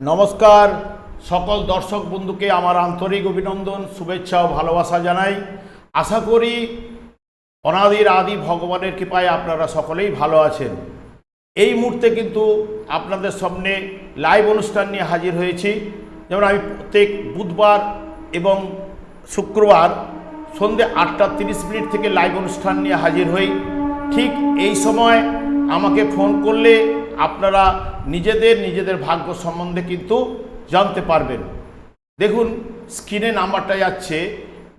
নমস্কার, সকল দর্শক বন্ধুকে আমার আন্তরিক অভিনন্দন, শুভেচ্ছা ও ভালোবাসা জানাই। আশা করি অনাদির আদি ভগবানের কৃপায় আপনারা সকলেই ভালো আছেন। এই মুহূর্তে কিন্তু আপনাদের সামনে লাইভ অনুষ্ঠান নিয়ে হাজির হয়েছি। যেমন আমি প্রত্যেক বুধবার এবং শুক্রবার সন্ধে আটটা তিরিশ মিনিট থেকে লাইভ অনুষ্ঠান নিয়ে হাজির হই। ঠিক এই সময় আমাকে ফোন করলে আপনারা নিজেদের নিজেদের ভাগ্য সম্বন্ধে কিন্তু জানতে পারবেন। দেখুন স্ক্রিনে নাম্বারটা যাচ্ছে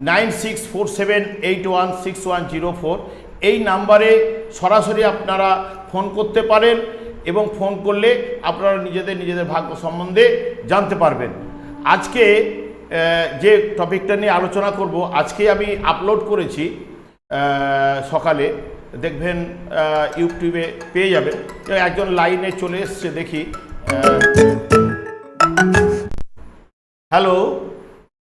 nine six four seven eight one six one zero four এই নাম্বারে সরাসরি আপনারা ফোন করতে পারেন এবং ফোন করলে আপনারা নিজেদের নিজেদের ভাগ্য সম্বন্ধে জানতে পারবেন। আজকে যে টপিকটা নিয়ে আলোচনা করব আজকে আমি আপলোড করেছি সকালে। দেখবেন ইউটিউবে পেয়ে যাবেন একজন লাইনে চলে এসছে দেখি হ্যালো?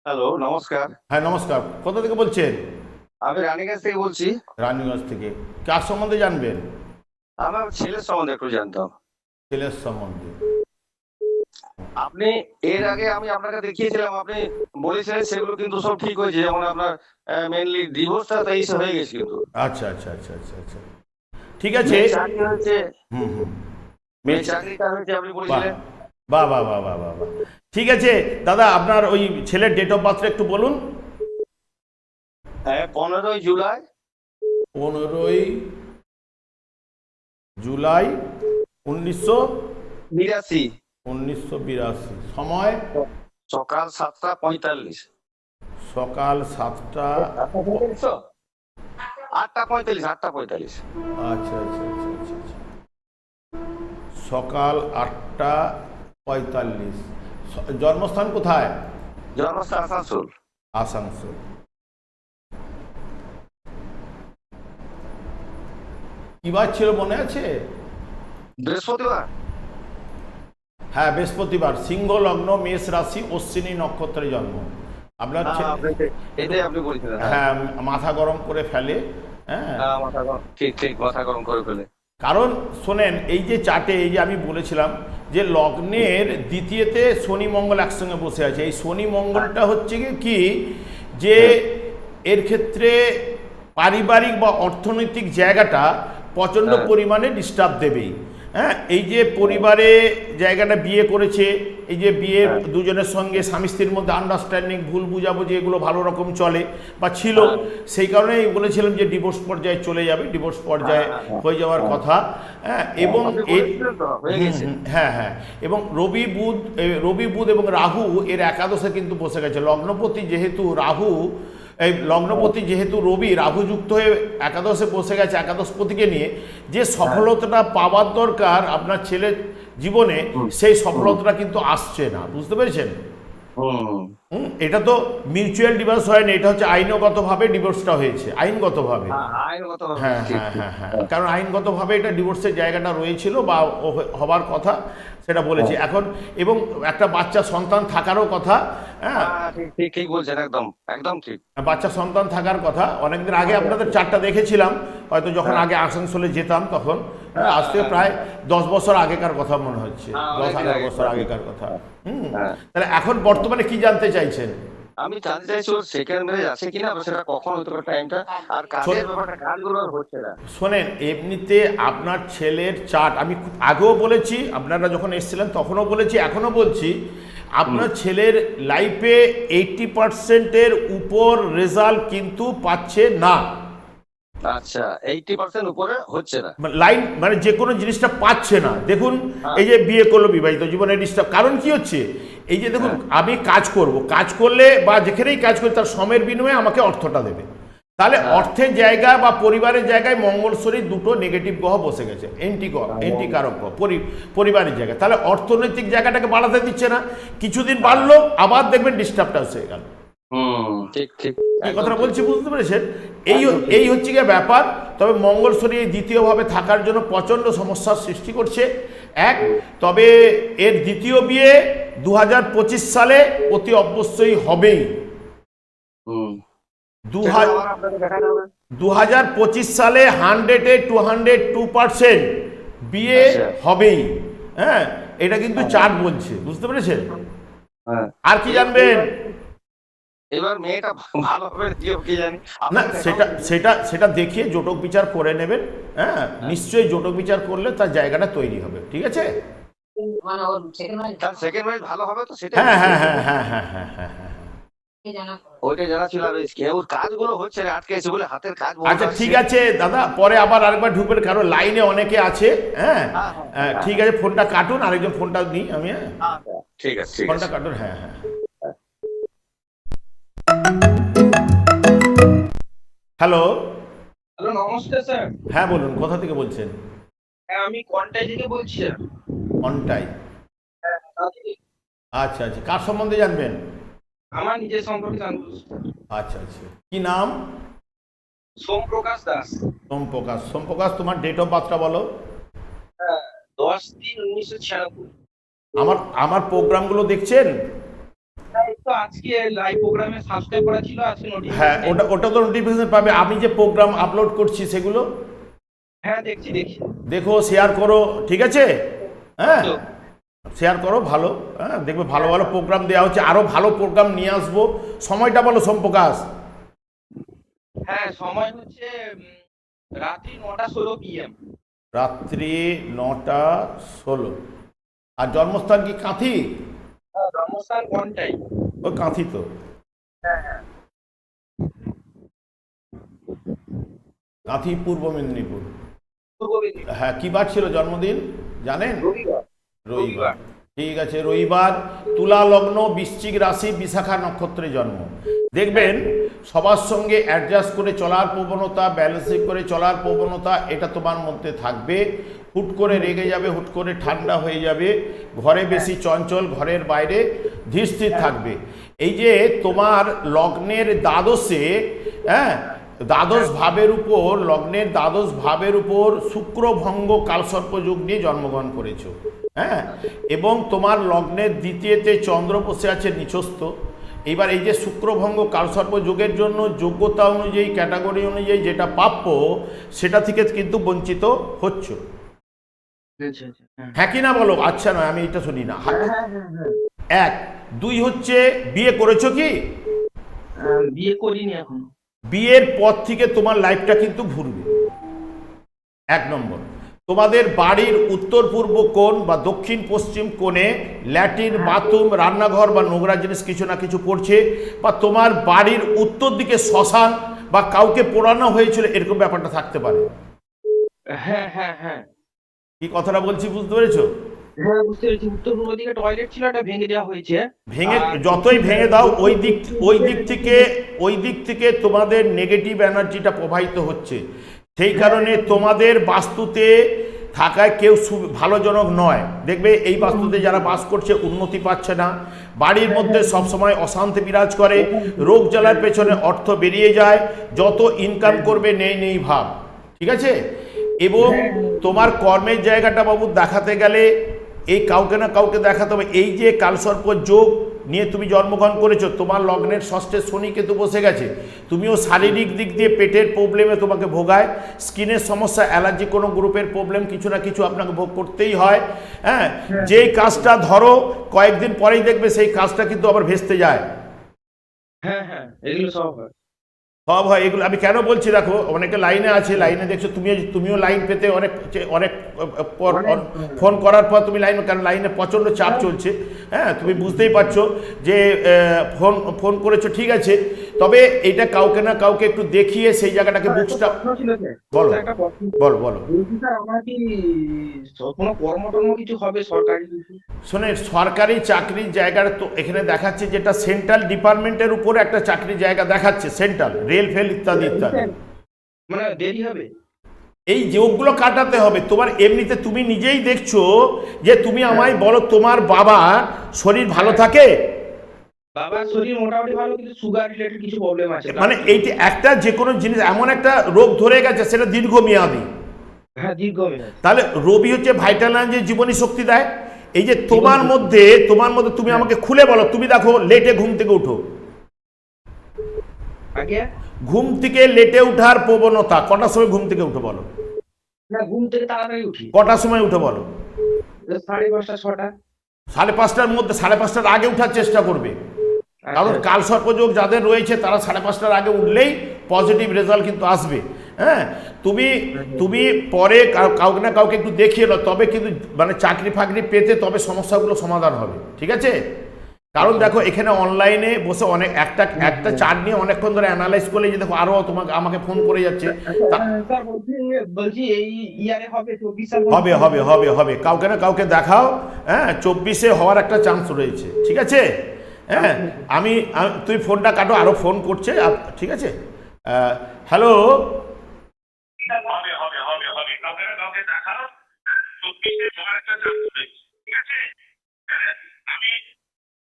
হ্যালো নমস্কার। হ্যাঁ নমস্কার। কোথা থেকে বলছেন? আমি রানীগঞ্জ থেকে বলছি। রানীগঞ্জ থেকে। কার সম্বন্ধে জানবেন? আমার ছেলের সম্বন্ধে একটু জানতাম। ছেলের সম্বন্ধে। আপনি এর আগে আমি আপনাকে দেখিয়েছিলাম আপনি বলেছিলেন সেগুলো কিন্তু সব ঠিক হয়েছে যেমন আপনার মেনলি ডিভোর্সটা তো এই হয়ে গেছে কিন্তু। আচ্ছা আচ্ছা আচ্ছা আচ্ছা আচ্ছা। ঠিক আছে। চাকরি হয়েছে। হুম হুম। চাকরিটা হয়েছে আপনি বাহ বলেছিলেন। বাহ বাহ বাহ বাহ বাহ বাহ। ঠিক আছে দাদা আপনার ওই ছেলের ডেট অফ বার্থটা একটু বলুন। হ্যাঁ পনেরোই জুলাই। পনেরোই জুলাই উনিশশো বিরাশি। উনিশশো বিরাশি। সময়? সকাল সাতটা পঁয়তাল্লিশ। সকাল সাতটা আটটা পঁয়তাল্লিশ আটটা পঁয়তাল্লিশ আচ্ছা আচ্ছা আচ্ছা আচ্ছা আচ্ছা। সকাল আটটা পঁয়তাল্লিশ। জন্মস্থান কোথায়? জন্মস্থান আসানসোল। আসানসোল। কি বার ছিল মনে আছে? বৃহস্পতিবার। হ্যাঁ বৃহস্পতিবার সিংহ লগ্ন মেষ রাশি অশ্বিনী নক্ষত্রে জন্ম আপনার হ্যাঁ, হ্যাঁ। হ্যাঁ মাথা গরম করে ফেলে হ্যাঁ হ্যাঁ, মাথা গরম। ঠিক ঠিক মাথা গরম করে ফেলে কারণ শোনেন এই যে চার্টে এই যে আমি বলেছিলাম যে লগ্নের দ্বিতীয়তে শনি মঙ্গল একসঙ্গে বসে আছে এই শনি মঙ্গলটা হচ্ছে কি কি যে এর ক্ষেত্রে পারিবারিক বা অর্থনৈতিক জায়গাটা প্রচণ্ড। পরিমাণে ডিস্টার্ব দেবেই হ্যাঁ এই যে পরিবারে জায়গাটা বিয়ে করেছে এই যে বিয়ে হ্যাঁ। দুজনের সঙ্গে স্বামী স্ত্রীর মধ্যে আন্ডারস্ট্যান্ডিং ভুল বুঝাবুঝি এগুলো ভালো রকম চলে বা ছিল। হ্যাঁ। সেই কারণেই বলেছিলাম যে ডিভোর্স পর্যায়ে চলে যাবে ডিভোর্স পর্যায়ে হ্যাঁ, হ্যাঁ, যাওয়ার কথা। হ্যাঁ এবং হ্যাঁ হ্যাঁ এবং রবি বুধ রবি বুধ এবং রাহু এর একাদশে কিন্তু বসে গেছে। লগ্নপতি যেহেতু রাহু এই লগ্নপতি যেহেতু রবি রাহুযুক্ত হয়ে একাদশে বসে গেছে একাদশপতিকে নিয়ে যে সফলতাটা পাওয়ার দরকার আপনার ছেলের জীবনে সেই সফলতাটা কিন্তু আসছে না বুঝতে পেরেছেন? এটা তো মিউচুয়াল ডিভোর্স হয়নি এটা হচ্ছে আইনগতভাবে ডিভোর্সটা হয়েছে আইনগতভাবে। হ্যাঁ, আইনগত হ্যাঁ হ্যাঁ ঠিক। হ্যাঁ হ্যাঁ। কারণ আইনগতভাবে এটা ডিভোর্সের জায়গাটা রয়েছিল বা হবার কথা সেটা বলেছি। এখন এবং একটা বাচ্চা সন্তান থাকারও কথা হ্যাঁ? হ্যাঁ, ঠিক বলছেন একদম একদম ঠিক। বাচ্চা সন্তান থাকার কথা অনেকদিন আগে আপনাদের চারটা দেখেছিলাম হয়তো যখন আগে আসানসোলে যেতাম তখন। হ্যাঁ, আজ থেকে প্রায় দশ বছর আগেকার কথা মনে হচ্ছে। হ্যাঁ, দশ এগারো বছর আগেকার কথা। হুম। হ্যাঁ। তাহলে এখন বর্তমানে কি জানতে চাইছেন? আমি জানতে চাইছি ওর সেকেন্ড ম্যারেজ আছে কিনা সেটা কখন হতে পারে টাইমটা আর কাজের ব্যাপারটা কাজগুলো হচ্ছে না। শোনেন এমনিতে আপনার ছেলের চার্ট আমি আগেও বলেছি আপনারা যখন এসেছিলেন তখনও বলেছি এখনও বলছি আপনার ছেলের লাইফে এইটটি পার্সেন্টের উপর রেজাল্ট কিন্তু পাচ্ছে না। আচ্ছা এইটি পার্সেন্ট উপরে হচ্ছে না। লাইন মানে যে কোনো জিনিসটা পাচ্ছে না। দেখুন এই যে বিয়ে করল বিবাহিত জীবনে ডিস্টার্ব কারণ কি হচ্ছে? এই যে দেখুন আমি কাজ করব। কাজ করলে বা যেখানেই কাজ করি তার বিনিময়ে আমাকে অর্থটা দেবে। তাহলে অর্থের জায়গা বা পরিবারের জায়গায় মঙ্গল শরীর দুটো নেগেটিভ গ্রহ বসে গেছে। এন্টি এন্টি কারক গ্রহ পরিবারের জায়গায় তাহলে অর্থনৈতিক জায়গাটাকে বাড়াতে দিচ্ছে না। কিছুদিন বাড়লো আবার দেখবেন ডিস্টার্বটা হয়ে গেল। ঠিক ঠিক। এই কথাটা বলছি বুঝতে পেরেছেন? এই এই হচ্ছে গিয়ে ব্যাপার। তবে মঙ্গল শরীর দ্বিতীয়ভাবে থাকার জন্য প্রচণ্ড সমস্যার সৃষ্টি করছে। এক তবে এর দ্বিতীয় বিয়ে দু হাজার পঁচিশ সালে অতি অবশ্যই হবেই। দু হাজার পঁচিশ সালে হান্ড্রেডে টু হান্ড্রেড টু পার্সেন্ট বিয়ে আচ্ছা। হবেই। হ্যাঁ এটা কিন্তু চার্ট বলছে। বুঝতে পেরেছেন? হ্যাঁ। আর কি জানবেন? এবার মেয়েটা ভালো হবে কি জানি। না সেটা সেটা সেটা দেখিয়ে জোটক বিচার করে নেবেন হ্যাঁ? নিশ্চয়ই জোটক বিচার করলে তার জায়গাটা তৈরি হবে ঠিক আছে? মানে সেকেন্ড ম্যাচ তার সেকেন্ড ম্যাচ ভালো হবে তো সেটা হ্যাঁ হ্যাঁ হ্যাঁ হ্যাঁ হ্যাঁ হ্যাঁ হ্যাঁ হ্যাঁ। ওইটা জানা ছিল কেউ কাজগুলো হচ্ছে না আটকে এসে বলে হাতের কাজ আচ্ছা ঠিক আছে দাদা পরে আবার আরেকবার ঢুকবেন কারণ লাইনে অনেকে আছে হ্যাঁ? হ্যাঁ, হ্যাঁ, হ্যাঁ, ঠিক আছে ফোনটা কাটুন আরেকজন ফোনটা নিই আমি হ্যাঁ? ঠিক আছে ফোনটা কাটুন হ্যাঁ হ্যাঁ। হ্যালো হ্যালো নমস্কার স্যার। হ্যাঁ বলুন কোথা থেকে বলছেন? হ্যাঁ আমি কন্টাই। থেকে বলছি কন্টাই আচ্ছা আচ্ছা কার সম্বন্ধে জানবেন? আমার নিজের সম্পর্কে জানব আচ্ছা আচ্ছা কি নাম? সোমপ্রকাশ দাস। সোমপ্রকাশ সোমপ্রকাশ তোমার ডেট অফ বার্থটা বলো। হ্যাঁ দশ তিন উনিশশো ছিয়ানব্বই। আমার আমার প্রোগ্রামগুলো দেখছেন? আজকে লাইভ প্রোগ্রামে সাবস্ক্রাইব করা ছিল আজকে হ্যাঁ ওটা ওটা তো নোটিফিকেশন পাবে। আমি যে প্রোগ্রাম আপলোড করছি সেগুলো? হ্যাঁ দেখছি দেখো শেয়ার করো ঠিক আছে? হ্যাঁ? শেয়ার করো ভালো। হ্যাঁ দেখবে ভালো ভালো প্রোগ্রাম দেওয়া হচ্ছে। আরও ভালো প্রোগ্রাম নিয়ে আসব। সময়টা বলো সোমপ্রকাশ। হ্যাঁ সময় হচ্ছে রাত্রি নটা ষোলো পিএম রাত্রি নটা ষোলো। আর জন্মস্থান কি কাঁথি? জন্মস্থান কন্টাই? ওই কাঁথি তো কাঁথি পূর্ব মেদিনীপুর। হ্যাঁ কি বার ছিল জন্মদিন জানেন? রবিবার। রবিবার। ঠিক আছে রবিবার তুলা লগ্ন বৃশ্চিক রাশি বিশাখা নক্ষত্রে জন্ম। দেখবেন, সবার সঙ্গে অ্যাডজাস্ট করে চলার প্রবণতা ব্যালেন্সিং করে চলার প্রবণতা, এটা তোমার মধ্যে থাকবে। হুট করে রেগে যাবে, হুট করে ঠান্ডা হয়ে যাবে। ঘরে বেশি চঞ্চল, ঘরের বাইরে ধীরস্থির থাকবে। এই যে তোমার লগ্নের দ্বাদশে হ্যাঁ দ্বাদশ ভাবের উপর, লগ্নের দ্বাদশ ভাবের উপর শুক্রভঙ্গ কালসর্প যুগ নিয়ে জন্মগ্রহণ করেছ। হ্যাঁ এবং তোমার লগ্নের দ্বিতীয়তে চন্দ্র বসে আছে, নিচস্থ। এবার এই যে শুক্রভঙ্গ কালসর্প যুগের জন্য যোগ্যতা অনুযায়ী ক্যাটাগরি অনুযায়ী যেটা প্রাপ্য সেটা থেকে কিন্তু বঞ্চিত হচ্ছ। হ্যাঁ। হ্যাঁ কি না বলো? আচ্ছা নয় আমি এটা শুনি না। হ্যাঁ হ্যাঁ এক দুই হচ্ছে বিয়ে করেছ কি? বিয়ে করিনি এখন। বিয়ের পর থেকে তোমার লাইফটা কিন্তু ঘুরবে। এক নম্বর। তোমাদের বাড়ির উত্তর পূর্ব কোণ বা দক্ষিণ পশ্চিম কোণে ল্যাটিন বাথরুম রান্নাঘর বা নোংরা জিনিস কিছু না কিছু পড়ছে বা তোমার বাড়ির উত্তর দিকে শ্মশান বা কাউকে পোড়ানো হয়েছিল এরকম ব্যাপারটা থাকতে পারে। হ্যাঁ হ্যাঁ হ্যাঁ। কি কথাটা বলছি বুঝতে পেরেছ? ভেঙে যতই ভেঙে দাও ওই দিক ওই দিক থেকে ওই দিক থেকে তোমাদের নেগেটিভ এনার্জিটা প্রবাহিত হচ্ছে। সেই কারণে তোমাদের বাস্তুতে থাকায় কেউ ভালোজনক নয়। দেখবে এই বাস্তুতে যারা বাস করছে উন্নতি পাচ্ছে না। বাড়ির মধ্যে সবসময় অশান্তি বিরাজ করে। রোগ জ্বালার পেছনে অর্থ বেরিয়ে যায়। যত ইনকাম করবে, নেই নেই ভাব। ঠিক আছে? এবং তোমার কর্মের জায়গাটা বাবু দেখাতে গেলে এই কাউকে না কাউকে দেখাতে হবে। এই যে কালসর্প যোগ নিয়ে তুমি জন্মগ্রহণ করেছ তোমার লগ্নের ষষ্ঠের শনি কেতু বসে গেছে তুমিও শারীরিক দিক দিয়ে পেটের প্রবলেমে তোমাকে ভোগায় স্কিনের সমস্যা অ্যালার্জি কোনো গ্রুপের প্রবলেম কিছু না কিছু আপনাকে ভোগ করতেই হয়? হ্যাঁ। যেই কাজটা ধরো কয়েকদিন পরেই দেখবে সেই কাজটা কিন্তু আবার ভেস্তে যায়। হ্যাঁ হ্যাঁ এগুলো সব হয়। সব হয় এগুলো আমি কেন বলছি দেখো অনেকে লাইনে আছে লাইনে দেখছ তুমিও তুমিও লাইন পেতে অনেক অনেক পর ফোন করার পর তুমি লাইন কারণ লাইনে প্রচণ্ড চাপ চলছে হ্যাঁ তুমি বুঝতেই পারছ যে ফোন ফোন করেছ ঠিক আছে তবে এটা কাউকে না কাউকে একটু দেখিয়ে সেই জায়গাটাকে বুকস্টা। বলো। বলো বলো। শোনে সরকারি চাকরির জায়গাটা তো এখানে দেখাচ্ছে যেটা সেন্ট্রাল ডিপার্টমেন্টের উপরে একটা চাকরির জায়গা দেখাচ্ছে সেন্ট্রাল রেল ফেল ইত্যাদি ইত্যাদি। মানে দেরি হবে? এই যোগগুলো কাটাতে হবে। তোমার এমনিতে তুমি নিজেই দেখছ যে তুমি আমায় বলো তোমার বাবা শরীর ভালো থাকে? বাবার শরীর মোটামুটি ভালো কিন্তু সুগার রিলেটেড কিছু প্রবলেম আছে। মানে এইটা একটা যে কোনো জিনিস এমন একটা রোগ ধরে গেছে সেটা দীর্ঘমেয়াদী। হ্যাঁ দীর্ঘমেয়াদী। তাহলে রবি হচ্ছে ভাইটালাইন যে জীবনী শক্তি দেয়। এই যে তোমার মধ্যে তোমার মধ্যে তুমি আমাকে খুলে বলো তুমি দেখো লেটে ঘুম থেকে উঠো। ঘুম থেকে লেটে উঠার প্রবণতা কটার সময় ঘুম থেকে উঠে বলো। না ঘুম থেকে তাড়াতাড়ি উঠি। কটার সময় উঠে বলো। সাড়ে পাঁচটা ছটা। সাড়ে পাঁচটার মধ্যে সাড়ে পাঁচটার আগে উঠার চেষ্টা করবে। কারণ আচ্ছা, কাল সর্পযোগ যাদের রয়েছে তারা সাড়ে পাঁচটার আগে উঠলেই পজিটিভ রেজাল্ট কিন্তু আসবে। হ্যাঁ? তুমি তুমি পরে কাউকে না কাউকে একটু দেখিয়ে নাও তবে কিন্তু মানে চাকরি ফাকরি পেতে তবে সমস্যাগুলো সমাধান হবে ঠিক আছে? কারণ দেখো এখানে অনলাইনে বসে অনেক একটা একটা চার্ট নিয়ে অনেকক্ষণ ধরে অ্যানালাইজ করলে যে দেখো আরও তোমাকে আমাকে ফোন করে যাচ্ছে। বলছি বলছি এই ইয়ারে হবে চব্বিশ সাল? হবে হবে হবে হবে। কাউকে না কাউকে দেখাও হ্যাঁ? চব্বিশে হওয়ার একটা চান্স রয়েছে ঠিক আছে? হ্যাঁ আমি তুই ফোনটা কাটো আরও ফোন করছে আপ- ঠিক আছে? হ্যালো?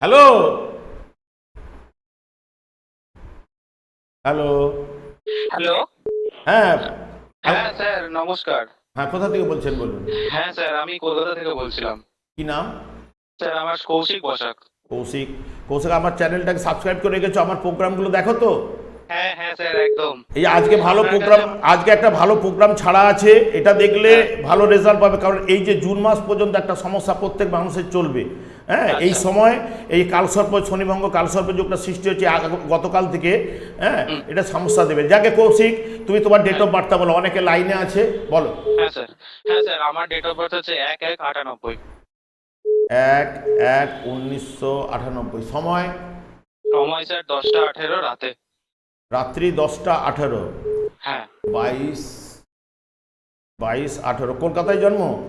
হ্যালো? হ্যালো? হ্যালো? হ্যাঁ। হ্যাঁ স্যার নমস্কার। হ্যাঁ কোথা থেকে বলছেন বলুন? হ্যাঁ স্যার আমি কলকাতা থেকে বলছিলাম। কি নাম? স্যার আমার কৌশিক বসাক। কৌশিক কৌশিক আমার চ্যানেলটাকে সাবস্ক্রাইব করে রেখেছো আমার প্রোগ্রামগুলো দেখো তো? হ্যাঁ হ্যাঁ এই আজকে ভালো প্রোগ্রাম আজকে একটা ভালো প্রোগ্রাম ছাড়া আছে এটা দেখলে ভালো রেজাল্ট পাবে কারণ এই যে জুন মাস পর্যন্ত একটা সমস্যা প্রত্যেক মানুষের চলবে হ্যাঁ? এই আচ্ছা। সময় এই কালসর্প শনিভঙ্গ কালসর্প যুগটা সৃষ্টি হচ্ছে গতকাল থেকে হ্যাঁ? এটা সমস্যা দেবে। যাকে কৌশিক তুমি তোমার ডেট অফ বার্থটা বলো অনেকে লাইনে আছে বলো। হ্যাঁ স্যার। হ্যাঁ স্যার আমার ডেট অফ বার্থ হচ্ছে এক এক আটানব্বই। এক এক উনিশশো আটানব্বই। সময়? সময় স্যার দশটা আঠেরো রাতে। রাত্রি দশটা আঠেরো। হ্যাঁ। বাইশ বাইশ আঠেরো। কলকাতায় জন্ম?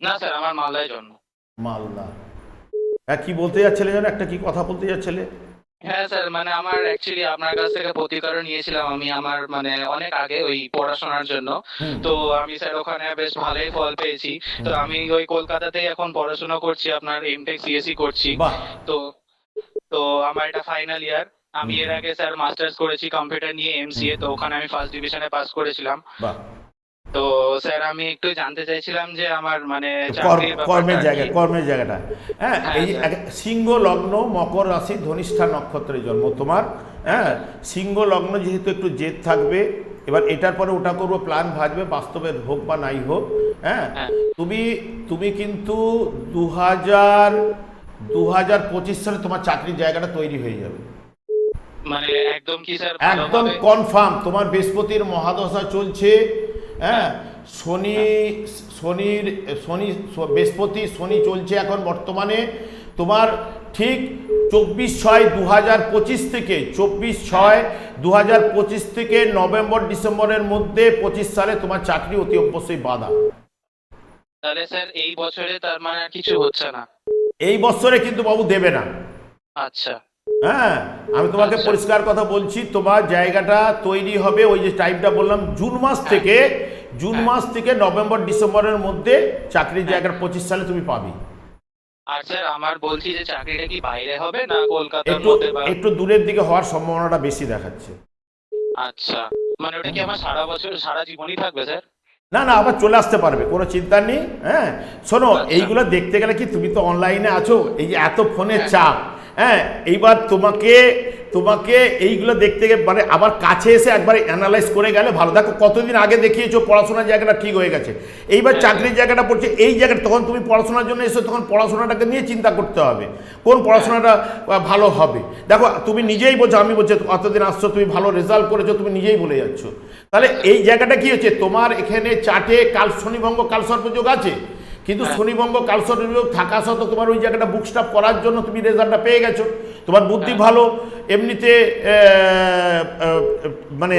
না স্যার আমার মালদায় জন্ম। মালদা। হ্যাঁ কি বলতে যাচ্ছিলে যেন? একটা কি কথা বলতে যাচ্ছিলে? হ্যাঁ স্যার মানে আমার অ্যাকচুয়ালি আপনার কাছ থেকে প্রতিকারও নিয়েছিলাম আমি আমার মানে অনেক আগে ওই পড়াশোনার জন্য। তো আমি স্যার ওখানে বেশ ভালোই ফল পেয়েছি। তো আমি ওই কলকাতাতেই এখন পড়াশোনা করছি আপনার এমটেক সিএসসি করছি। তো তো আমার এটা ফাইনাল ইয়ার আমি এর আগে স্যার মাস্টার্স করেছি কম্পিউটার নিয়ে এমসিএ তো ওখানে আমি ফার্স্ট ডিভিশনে পাস করেছিলাম। তো স্যার আমি একটু জানতে চাইছিলাম যে আমার মানে কর্মের জায়গা কর্মের জায়গাটা। হ্যাঁ হ্যাঁ, এই সিংহ লগ্ন মকর রাশি ধনিষ্ঠা নক্ষত্রে জন্ম তোমার। হ্যাঁ সিংহ লগ্ন যেহেতু একটু জেদ থাকবে এবার এটার পরে ওটা করব প্ল্যান ভাজবে বাস্তবে হোক বা নাই হোক। হ্যাঁ হ্যাঁ। তুমি তুমি কিন্তু দু হাজার দু হাজার পঁচিশ সালে তোমার চাকরির জায়গাটা তৈরি হয়ে যাবে। মানে একদম কি স্যার একদম কনফার্ম তোমার বৃহস্পতির মহাদশা চলছে হ্যাঁ শনি শনির শনি বৃহস্পতি শনি চলছে এখন বর্তমানে তোমার ঠিক চব্বিশ ছয় দু থেকে চব্বিশ ছয় দু থেকে নভেম্বর ডিসেম্বরের মধ্যে পঁচিশ সালে তোমার চাকরি অতি অবশ্যই বাধা। তাহলে স্যার এই বছরে তার মানে কিছু হচ্ছে না? এই বছরে কিন্তু বাবু দেবে না। আচ্ছা। হ্যাঁ আমি তোমাকে আচ্ছা। পরিষ্কার কথা বলছি তোমার জায়গাটা তৈরি হবে ওই যে টাইমটা বললাম জুন মাস থেকে জুন হ্যাঁ। মাস থেকে নভেম্বর ডিসেম্বরের মধ্যে চাকরির জায়গাটা পঁচিশ সালে তুমি পাবে আর স্যার আমার বলছি যে চাকরিটা কি বাইরে হবে না কলকাতার একটু মধ্যে একটু দূরের দিকে হওয়ার সম্ভাবনাটা বেশি দেখাচ্ছে আচ্ছা মানে ওটা কি আমার সারা বছর সারা জীবনই থাকবে স্যার না না আবার চলে আসতে পারবে কোনো চিন্তা নেই হ্যাঁ শোনো আচ্ছা। এইগুলো দেখতে গেলে কি তুমি তো অনলাইনে আছো এই যে এত ফোনের হ্যাঁ। চাপ হ্যাঁ এইবার তোমাকে তোমাকে এইগুলো দেখতে গেলে মানে আবার কাছে এসে একবার অ্যানালাইজ করে গেলে ভালো। দেখো কতদিন আগে দেখিয়েছো পড়াশোনার জায়গাটা ঠিক হয়ে গেছে। এইবার হ্যাঁ। চাকরির জায়গাটা পড়ছে এই জায়গাটা তখন তুমি পড়াশোনার জন্য এসো তখন পড়াশোনাটাকে নিয়ে চিন্তা করতে হবে। কোন পড়াশোনাটা ভালো হবে? দেখো তুমি নিজেই বলছো আমি বলছি অতদিন আসছো তুমি ভালো রেজাল্ট করেছ তুমি নিজেই বলে যাচ্ছ। তাহলে এই জায়গাটা কি হচ্ছে? তোমার এখানে চাটে কাল শনিভঙ্গ কাল সর্পযোগ আছে? কিন্তু হ্যাঁ। শনিভঙ্গ কাল থাকা সত্ত্বেও তোমার ওই জায়গাটা বুক স্টাপ করার জন্য তুমি রেজাল্টটা পেয়ে গেছো। তোমার বুদ্ধি হ্যাঁ। ভালো এমনিতে মানে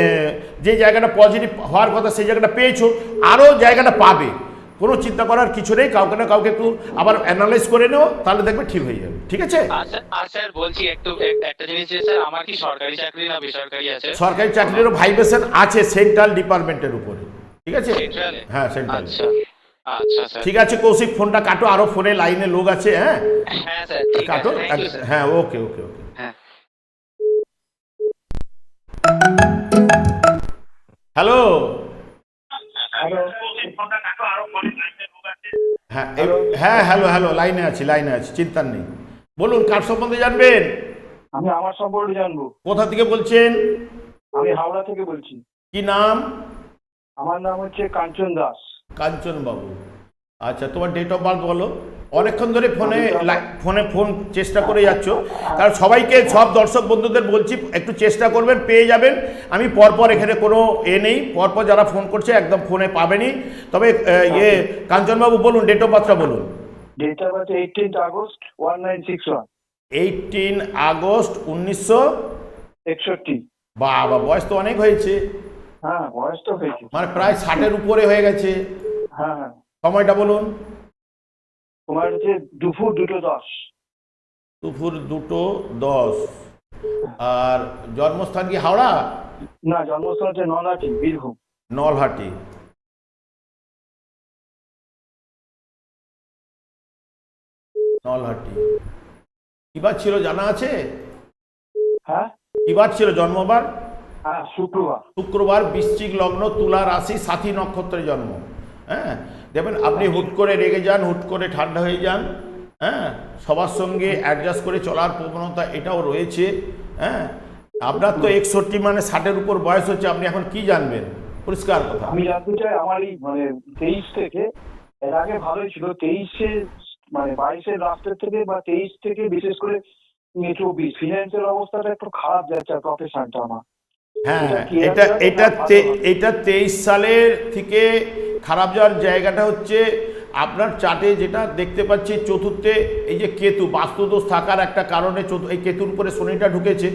যে জায়গাটা পজিটিভ হওয়ার কথা সেই জায়গাটা পেয়েছ আরও জায়গাটা পাবে। কোনো চিন্তা করার কিছু নেই কাউকে না কাউকে একটু আবার অ্যানালাইজ করে নেও তাহলে দেখবে ঠিক হয়ে যাবে। ঠিক আছে? আর স্যার বলছি একটু একটা জিনিস স্যার আমার কি সরকারি চাকরি না বেসরকারি আছে? সরকারি চাকরিরও ভাইব্রেশন আছে সেন্ট্রাল ডিপার্টমেন্টের উপরে। ঠিক আছে? হ্যাঁ সেন্ট্রাল আচ্ছা। ঠিক আছে কৌশিক ফোনটা কাটো আরও ফোনে লাইনে লোক আছে হ্যাঁ? হ্যাঁ কাটো হ্যাঁ ওকে ওকে ওকে। হ্যাঁ। হ্যালো? হ্যাঁ হ্যাঁ হ্যালো হ্যালো লাইনে আছি লাইনে আছি চিন্তার নেই। বলুন কার সম্বন্ধে জানবেন? আমি আমার সম্পর্কে জানব। কোথা থেকে বলছেন? আমি হাওড়া থেকে বলছি। কি নাম? আমার নাম হচ্ছে কাঞ্চন দাস। কাঞ্চন বাবু। আচ্ছা তোমার ডেট অফ বার্থ বলো। অনেকক্ষণ ধরে ফোনে ফোনে ফোন চেষ্টা করে যাচ্ছ। কারণ সবাইকে সব দর্শক বন্ধুদের বলছি একটু চেষ্টা করবেন পেয়ে যাবেন। আমি পরপর এখানে কোনো এ নেই। পরপর যারা ফোন করছে একদম ফোনে পাবেনই তবে ইয়ে কাঞ্চনবাবু বলুন ডেট অফ বার্থটা বলুন। Date of birth eighteenth August one nine six one eighteen August উনিশশো একষট্টি। বাবা বয়স তো অনেক হয়েছে। হ্যাঁ বয়স তো হয়েছে। মানে প্রায় ষাটের উপরে হয়ে গেছে। হ্যাঁ। সময়টা বলুন। তোমার হচ্ছে দুপুর দুটো দশ। দুপুর দুটো দশ। আর জন্মস্থান কি হাওড়া? না জন্মস্থান হচ্ছে নলাটি বীরভূম। নলহাটি। নলহাটি। কিবার ছিল জানা আছে? হ্যাঁ? কিবার ছিল জন্মবার? শুক্রবার। শুক্রবার বৃশ্চিক লগ্ন তুলা রাশি সাথী নক্ষত্রে জন্ম। হ্যাঁ দেখবেন আপনি হুট করে রেগে যান হুট করে ঠান্ডা হয়ে যান হ্যাঁ সবার সঙ্গে অ্যাডজাস্ট করে চলার প্রবণতা এটাও রয়েছে হ্যাঁ। আপনার তো একষট্টি মানে ষাটের উপর বয়স হচ্ছে আপনি এখন কি জানবেন? পরিষ্কার কথা। আমি জানতে চাই আমার এই মানে তেইশ থেকে এর আগে ভালোই ছিল তেইশে মানে বাইশের লাস্টের থেকে বা তেইশ থেকে বিশেষ করে চব্বিশ ফিনান্সিয়াল অবস্থাটা একটু খারাপ যাচ্ছে প্রফেশনটা আমার। হ্যাঁ এটা তেইশ সালের থেকে খারাপ যাওয়ার জায়গাটা হচ্ছে আপনার চার্টে যেটা দেখতে পাচ্ছি চতুর্থে এই যে কেতু বাস্তুদোষ থাকার একটা কারণে এই কেতুর উপরে শনিটা ঢুকেছে।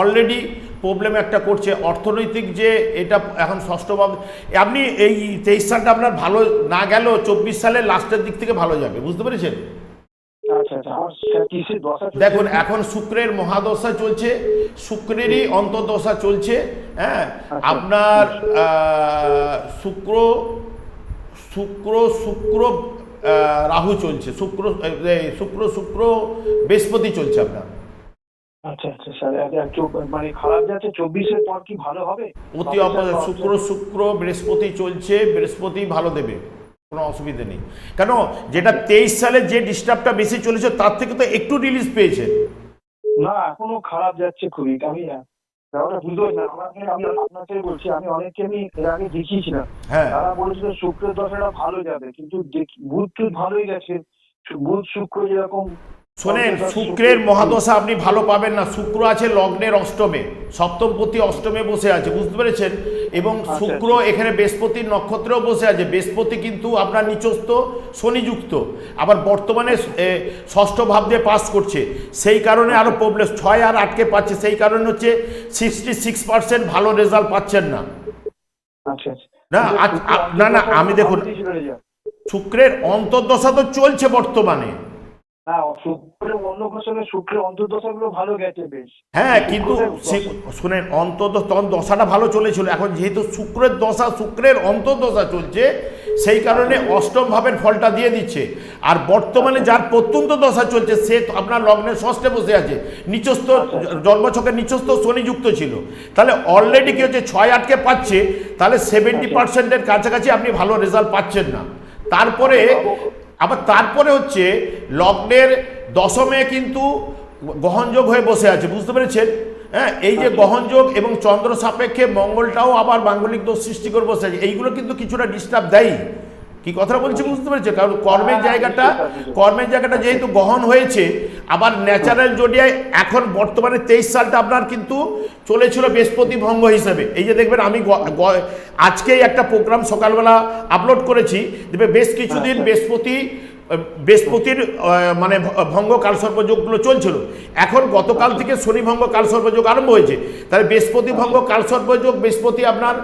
অলরেডি প্রবলেম একটা করছে। অর্থনৈতিক যে এটা এখন ষষ্ঠ ভাব আপনি এই তেইশ সালটা আপনার ভালো না গেলেও চব্বিশ সালের লাস্টের দিক থেকে ভালো যাবে বুঝতে পেরেছেন? দেখুন এখন শুক্রের মহাদশা চলছে শুক্রেরই অন্তর্দশা চলছে হ্যাঁ? আপনার আহ, শুক্র শুক্র শুক্র রাহু চলছে শুক্র শুক্র শুক্র বৃহস্পতি চলছে আপনার। আচ্ছা আচ্ছা স্যার আচ্ছা, মানে খারাপ যাচ্ছে চব্বিশের পর কি ভালো হবে? অতি অপরাধ শুক্র শুক্র বৃহস্পতি চলছে বৃহস্পতি ভালো দেবে। কোনো অসুবিধা নেই। কেন? যেটা তেইশ সালে যে ডিস্টার্বটা বেশি চলেছে তার থেকে তো একটু রিলিজ পেয়েছে। না এখনও খারাপ যাচ্ছে খুবই আমি না। ব্যাপারটা বুঝতে পারছি না আমাকে আমি আপনাকে বলছি আমি অনেককে আমি এর আগে দেখিয়েছিলাম। হ্যাঁ। তারা বলেছিল শুক্রের দশাটা ভালো যাবে কিন্তু বুধ টুধ ভালোই গেছে। বুধ শুক্র যেরকম শোনেন শুক্রের মহাদশা আপনি ভালো পাবেন না। শুক্র আছে লগ্নের অষ্টমে সপ্তমপতি অষ্টমে বসে আছে বুঝতে পেরেছেন? এবং শুক্র এখানে বৃহস্পতির নক্ষত্রেও বসে আছে। বৃহস্পতি কিন্তু আপনার নিচস্থ শনিযুক্ত। আবার বর্তমানে ষষ্ঠ ভাব দিয়ে পাস করছে। সেই কারণে আরও প্রবলেম ছয় আর আটকে পাচ্ছে। সেই কারণে হচ্ছে সিক্সটি সিক্স পার্সেন্ট ভালো রেজাল্ট পাচ্ছেন না। আচ্ছা আচ্ছা। না, না, না, আমি দেখুন। শুক্রের অন্তর্দশা তো চলছে বর্তমানে। হ্যাঁ কিন্তু শুনেন তখন দশাটা ভালো চলেছিল। এখন যেহেতু শুক্রের দশা শুক্রের অন্তর্দশা চলছে সেই কারণে অষ্টম ভাবের ফলটা দিয়ে দিচ্ছে। আর বর্তমানে যার প্রত্যন্ত দশা চলছে সে আপনার লগ্নের ষষ্ঠে বসে আছে। নিচস্থ জন্মছকের নিচস্থ শনিযুক্ত ছিল। তাহলে অলরেডি কি হচ্ছে ছয় আটকে পাচ্ছে তাহলে সেভেন্টি পার্সেন্টের কাছাকাছি আপনি ভালো রেজাল্ট পাচ্ছেন না। তারপরে আবার তারপরে হচ্ছে লগ্নের দশমে কিন্তু গ্রহণযোগ হয়ে বসে আছে, বুঝতে পেরেছেন? হ্যাঁ এই যে গহনযোগ এবং চন্দ্র সাপেক্ষে মঙ্গলটাও আবার মাঙ্গলিক দোষ সৃষ্টি করে বসে আছে, এইগুলো কিন্তু কিছুটা ডিস্টার্ব দেয় কি কথা বলছি বুঝতে পেরেছে? কারণ কর্মের জায়গাটা কর্মের জায়গাটা যেহেতু গহন হয়েছে আবার ন্যাচারাল জোডিয়ায় এখন বর্তমানে তেইশ সালটা আপনার কিন্তু চলেছিল বৃহস্পতি ভঙ্গ হিসেবে। এই যে দেখবেন আমি আজকেই একটা প্রোগ্রাম সকালবেলা আপলোড করেছি। দেখবে বেশ কিছুদিন বৃহস্পতি বৃহস্পতির মানে ভঙ্গ কালসর্পযোগগুলো চলছিল। এখন গতকাল থেকে শনি ভঙ্গ কালসর্পযোগ আরম্ভ হয়েছে। তাহলে বৃহস্পতি ভঙ্গ কালসর্পযোগ বৃহস্পতি আপনার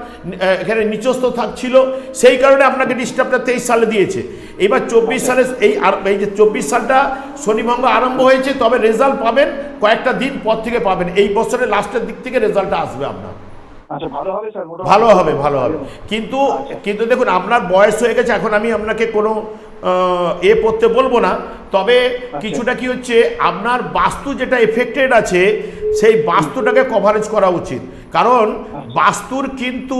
এখানে নিচস্থ থাকছিল সেই কারণে আপনাকে ডিস্টার্বটা তেইশ সালে দিয়েছে। এবার চব্বিশ সালে এই এই যে চব্বিশ সালটা শনিভঙ্গ আরম্ভ হয়েছে তবে রেজাল্ট পাবেন কয়েকটা দিন পর থেকে পাবেন। এই বছরের লাস্টের দিক থেকে রেজাল্টটা আসবে আপনার। আচ্ছা ভালো হবে ভালো হবে ভালো হবে। কিন্তু কিন্তু দেখুন আপনার বয়স হয়ে গেছে এখন আমি আপনাকে কোনো এ পড়তে বলব না তবে কিছুটা কি হচ্ছে আপনার বাস্তু যেটা এফেক্টেড আছে সেই বাস্তুটাকে কভারেজ করা উচিত। কারণ বাস্তুর কিন্তু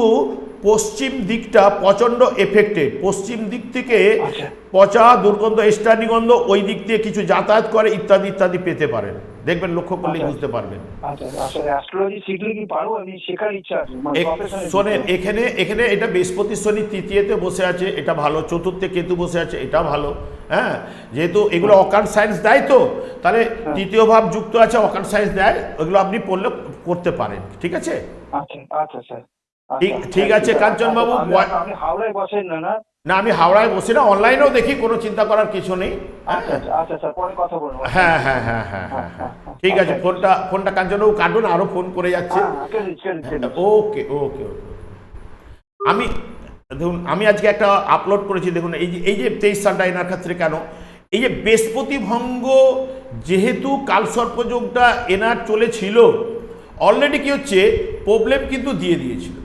পশ্চিম দিকটা প্রচণ্ড এফেক্টেড পশ্চিম দিক থেকে আচ্ছা। পচা দুর্গন্ধ স্টানিগন্ধ ওই দিক দিয়ে কিছু যাতায়াত করে ইত্যাদি ইত্যাদি পেতে পারেন। দেখবেন লক্ষ্য করলেই আচ্ছা। বুঝতে পারবেন। আচ্ছা মানে শোনেন এখানে এখানে এটা বৃহস্পতি শনি তৃতীয়তে বসে আছে এটা ভালো। চতুর্থে কেতু বসে আছে এটা ভালো। হ্যাঁ? যেহেতু এগুলো অকান সায়েন্স দেয় তো তাহলে তৃতীয় ভাব যুক্ত আছে অকান সায়েন্স দেয় ওগুলো আপনি পড়লে করতে পারেন। ঠিক আছে? আচ্ছা আচ্ছা স্যার। ঠিক- আচ্ছা, ঠিক আছে, বয়- আপনি হাওড়ায় বসেন না না? না আমি হাওড়ায় বসি না অনলাইনেও দেখি কোনো চিন্তা করার কিছু নেই আচ্ছা আচ্ছা আচ্ছা বলব। হ্যাঁ হ্যাঁ হ্যাঁ হ্যাঁ হ্যাঁ হ্যাঁ। ঠিক আছে ফোনটা ফোনটা কাঞ্চনবাবু কাটুন আরও ফোন করে যাচ্ছে। হ্যাঁ, হ্যাঁ? ওকে ওকে ওকে। আমি দেখুন আমি আজকে একটা আপলোড করেছি দেখুন এই যে এই যে তেইশ সালটা এনার ক্ষেত্রে কেন? এই যে বৃহস্পতি ভঙ্গ যেহেতু কালসর্পযোগটা এনার চলেছিল অলরেডি কি হচ্ছে প্রবলেম কিন্তু দিয়ে দিয়েছিল।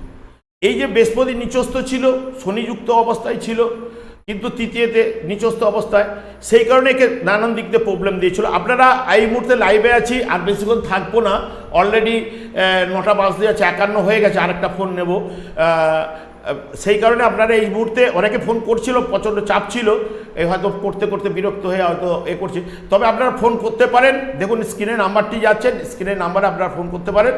এই যে বৃহস্পতি নিচস্থ ছিল, শনিযুক্ত অবস্থায় ছিল, কিন্তু তৃতীয়তে নিচস্থ অবস্থায়, সেই কারণে একে নানান দিক দিয়ে প্রবলেম দিয়েছিল। আপনারা এই মুহূর্তে লাইভে আছি, আর বেশিক্ষণ থাকব না। অলরেডি নটা বাজতে যাচ্ছে, একান্ন হয়ে গেছে, আরেকটা ফোন নেব। সেই কারণে আপনারা এই মুহূর্তে অনেকে ফোন করছিল, প্রচণ্ড চাপ ছিল। এই হয়তো করতে করতে বিরক্ত হয়ে হয়তো এ করছে। তবে আপনারা ফোন করতে পারেন। দেখুন, স্ক্রিনে নাম্বারটি যাচ্ছেন স্ক্রিনের নাম্বারে আপনারা ফোন করতে পারেন।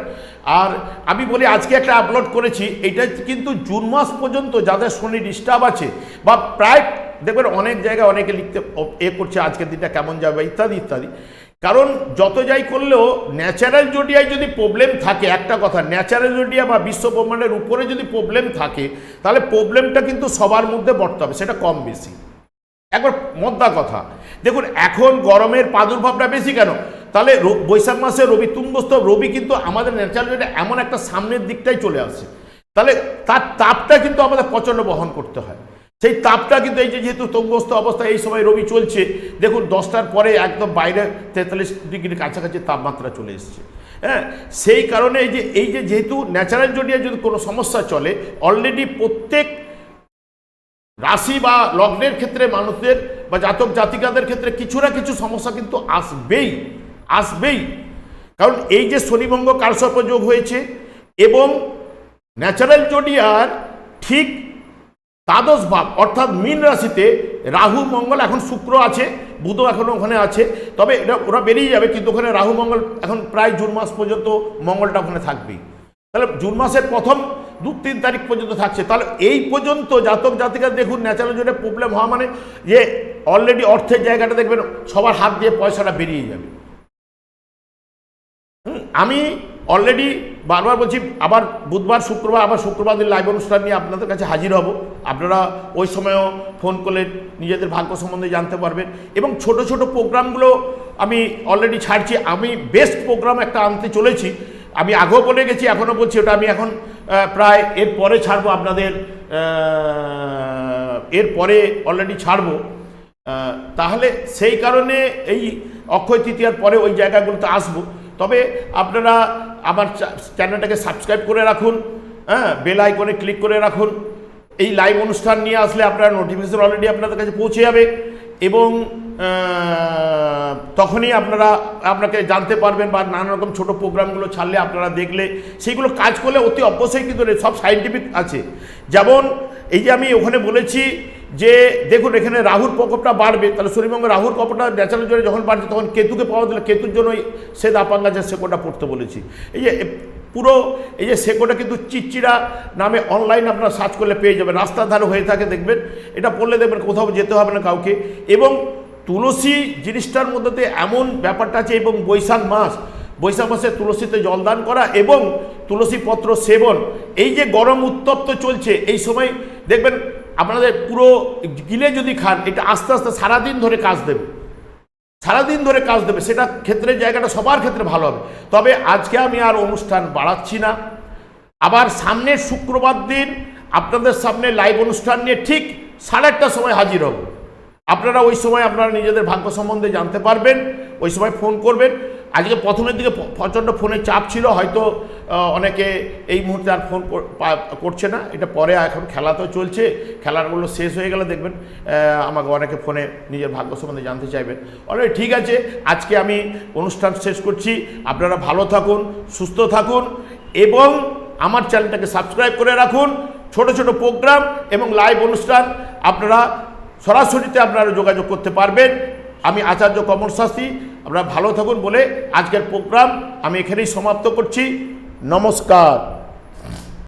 আর আমি বলি, আজকে একটা আপলোড করেছি। এটা কিন্তু জুন মাস পর্যন্ত যাদের শনি ডিস্টার্ব আছে, বা প্রায় দেখবেন অনেক জায়গায় অনেকে লিখতে এ করছে, আজকের দিনটা কেমন যাবে, ইত্যাদি ইত্যাদি। কারণ যত যাই করলেও ন্যাচারাল জোডিয়ায় যদি প্রবলেম থাকে, একটা কথা ন্যাচারাল জোডিয়া বা বিশ্ব ব্রহ্মাণ্ডের উপরে যদি প্রবলেম থাকে, তাহলে প্রবলেমটা কিন্তু সবার মধ্যে বর্তে হবে সেটা কম বেশি। একবার মদ্দা কথা। দেখুন, এখন গরমের প্রাদুর্ভাবটা বেশি কেন? তাহলে বৈশাখ মাসে রবি তুঙ্গস্থ রবি কিন্তু আমাদের ন্যাচারাল জোডিয়া এমন একটা সামনের দিকটাই চলে আসে। তাহলে তার তাপটা কিন্তু আমাদের প্রচণ্ড বহন করতে হয়। সেই তাপটা কিন্তু এই যে যেহেতু তঙ্গস্থ অবস্থা, এই সময় রবি চলছে, দেখুন, দশটার পরে একদম বাইরে তেতাল্লিশ ডিগ্রির কাছাকাছি তাপমাত্রা চলে এসছে। হ্যাঁ সেই কারণে এই যে এই যে যেহেতু ন্যাচারাল জোডিয়া যদি কোনো সমস্যা চলে অলরেডি প্রত্যেক রাশি বা লগ্নের ক্ষেত্রে মানুষদের বা জাতক জাতিকাদের ক্ষেত্রে কিছু না কিছু সমস্যা কিন্তু আসবেই আসবেই। কারণ এই যে শনিভঙ্গ কালসর্প যোগ হয়েছে এবং ন্যাচারাল জোডিয়ার ঠিক দ্বাদশ ভাব, অর্থাৎ মীন রাশিতে রাহু, মঙ্গল এখন শুক্র আছে বুধ এখনও ওখানে আছে, তবে এটা ওরা বেরিয়ে যাবে, কিন্তু ওখানে রাহু, মঙ্গল এখন প্রায় জুন মাস পর্যন্ত মঙ্গলটা ওখানে থাকবেই। তাহলে জুন মাসের প্রথম দু তিন তারিখ পর্যন্ত থাকছে। তাহলে এই পর্যন্ত জাতক জাতিকা দেখুন ন্যাচারাল জন্য প্রবলেম হওয়া মানে যে অলরেডি অর্থের জায়গাটা দেখবেন, সবার হাত দিয়ে পয়সাটা বেরিয়ে যাবে। আমি অলরেডি বারবার বলছি, আবার বুধবার, শুক্রবার, আবার শুক্রবার দিন লাইভ অনুষ্ঠান নিয়ে আপনাদের কাছে হাজির হব। আপনারা ওই সময়ও ফোন করলে নিজেদের ভাগ্য সম্বন্ধে জানতে পারবেন। এবং ছোট ছোট প্রোগ্রামগুলো আমি অলরেডি ছাড়ছি। আমি বেস্ট প্রোগ্রাম একটা আনতে চলেছি। আমি আগেও বলে গেছি, এখনও বলছি, ওটা আমি এখন প্রায় এর পরে ছাড়বো আপনাদের এর পরে অলরেডি ছাড়বো। তাহলে সেই কারণে এই অক্ষয় তৃতীয়ার পরে ওই জায়গাগুলোতে আসব। তবে আপনারা আমার চ্যানেলটাকে সাবস্ক্রাইব করে রাখুন হ্যাঁ বেল আইকনে ক্লিক করে রাখুন। এই লাইভ অনুষ্ঠান নিয়ে আসলে আপনার নোটিফিকেশন অলরেডি আপনাদের কাছে পৌঁছে যাবে। এবং তখনই আপনারা, আপনাকে জানতে পারবেন বা নানা রকম ছোটো প্রোগ্রামগুলো ছাড়লে আপনারা দেখলে সেইগুলো কাজ করলে অতি অবশ্যই কিন্তু সব সাইন্টিফিক আছে। যেমন, এই যে আমি ওখানে বলেছি যে, দেখুন, এখানে রাহুর প্রকোপটা বাড়বে, তাহলে শনিবঙ্গে রাহুর প্রকোপটা ন্যাচারাল জোরে যখন বাড়ছে, তখন কেতুকে পাওয়া দিলে কেতুর জন্যই সে দাপাঙ্গাজের সেকোটা পড়তে বলেছি। এই যে পুরো, এই যে সেকোটা কিন্তু চিচিরা নামে অনলাইন আপনারা সার্চ করলে পেয়ে যাবেন। রাস্তার ধারে হয়ে থাকে, দেখবেন। এটা পড়লে দেখবেন কোথাও যেতে হবে না কাউকে। এবং তুলসী জিনিসটার মধ্যে এমন ব্যাপারটা আছে এবং বৈশাখ মাস, বৈশাখ মাসে তুলসীতে জলদান করা এবং তুলসী পত্র সেবন, এই যে গরম উত্তপ্ত চলছে, এই সময় দেখবেন আপনাদের পুরো গিলে যদি খান, এটা আস্তে আস্তে সারাদিন ধরে কাজ দেবে। সারাদিন ধরে কাজ দেবে, সেটা ক্ষেত্রে জায়গাটা সবার ক্ষেত্রে ভালো হবে। তবে আজকে আমি আর অনুষ্ঠান বাড়াচ্ছি না। আবার সামনের শুক্রবার দিন আপনাদের সামনে লাইভ অনুষ্ঠান নিয়ে ঠিক সাড়ে আটটার সময় হাজির হব। আপনারা ওই সময় আপনারা নিজেদের ভাগ্য সম্বন্ধে জানতে পারবেন, ওই সময় ফোন করবেন। আজকে প্রথমের দিকে প্রচণ্ড ফোনের চাপ ছিল, হয়তো অনেকে এই মুহূর্তে আর ফোন করছে না। এটা পরে এখন খেলা তো চলছে, খেলাগুলো শেষ হয়ে গেলে দেখবেন আমাকে অনেকে ফোনে নিজের ভাগ্য সম্বন্ধে জানতে চাইবেন। অলরেডি ঠিক আছে, আজকে আমি অনুষ্ঠান শেষ করছি। আপনারা ভালো থাকুন, সুস্থ থাকুন, এবং আমার চ্যানেলটাকে সাবস্ক্রাইব করে রাখুন। ছোট ছোট প্রোগ্রাম এবং লাইভ অনুষ্ঠান আপনারা সরাসরিতে আপনারা যোগাযোগ করতে পারবেন। আমি আচার্য কমল শাস্ত্রী, আপনারা ভালো থাকুন বলে আজকের প্রোগ্রাম আমি এখানেই সমাপ্ত করছি। নমস্কার।